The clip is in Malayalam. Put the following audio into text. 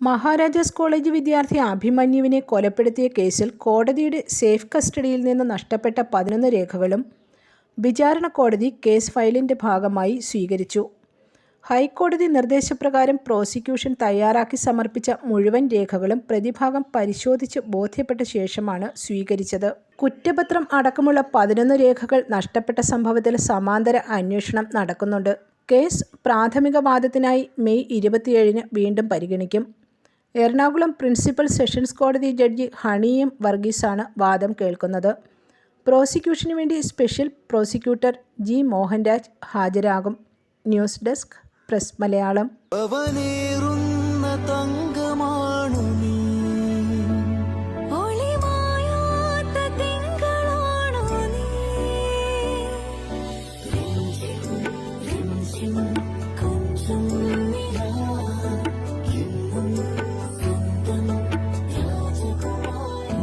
മഹാരാജാസ് കോളേജ് വിദ്യാർത്ഥി അഭിമന്യുവിനെ കൊലപ്പെടുത്തിയ കേസിൽ കോടതിയുടെ സേഫ് കസ്റ്റഡിയിൽ നിന്ന് നഷ്ടപ്പെട്ട പതിനൊന്ന് രേഖകളും വിചാരണ കോടതി കേസ് ഫയലിന്റെ ഭാഗമായി സ്വീകരിച്ചു. ഹൈക്കോടതി നിർദ്ദേശപ്രകാരം പ്രോസിക്യൂഷൻ തയ്യാറാക്കി സമർപ്പിച്ച മുഴുവൻ രേഖകളും പ്രതിഭാഗം പരിശോധിച്ച് ബോധ്യപ്പെട്ട ശേഷമാണ് സ്വീകരിച്ചത്. കുറ്റപത്രം അടക്കമുള്ള പതിനൊന്ന് രേഖകൾ നഷ്ടപ്പെട്ട സംഭവത്തിൽ സമാന്തര അന്വേഷണം നടക്കുന്നുണ്ട്. കേസ് പ്രാഥമിക വാദത്തിനായി മെയ് ഇരുപത്തിയേഴിന് വീണ്ടും പരിഗണിക്കും. എറണാകുളം പ്രിൻസിപ്പൽ സെഷൻസ് കോടതി ജഡ്ജി ഹണിയും വർഗീസാണ് വാദം കേൾക്കുന്നത്. പ്രോസിക്യൂഷന് വേണ്ടി special prosecutor G Mohanraj ഹാജരാകും. News desk press Malayalam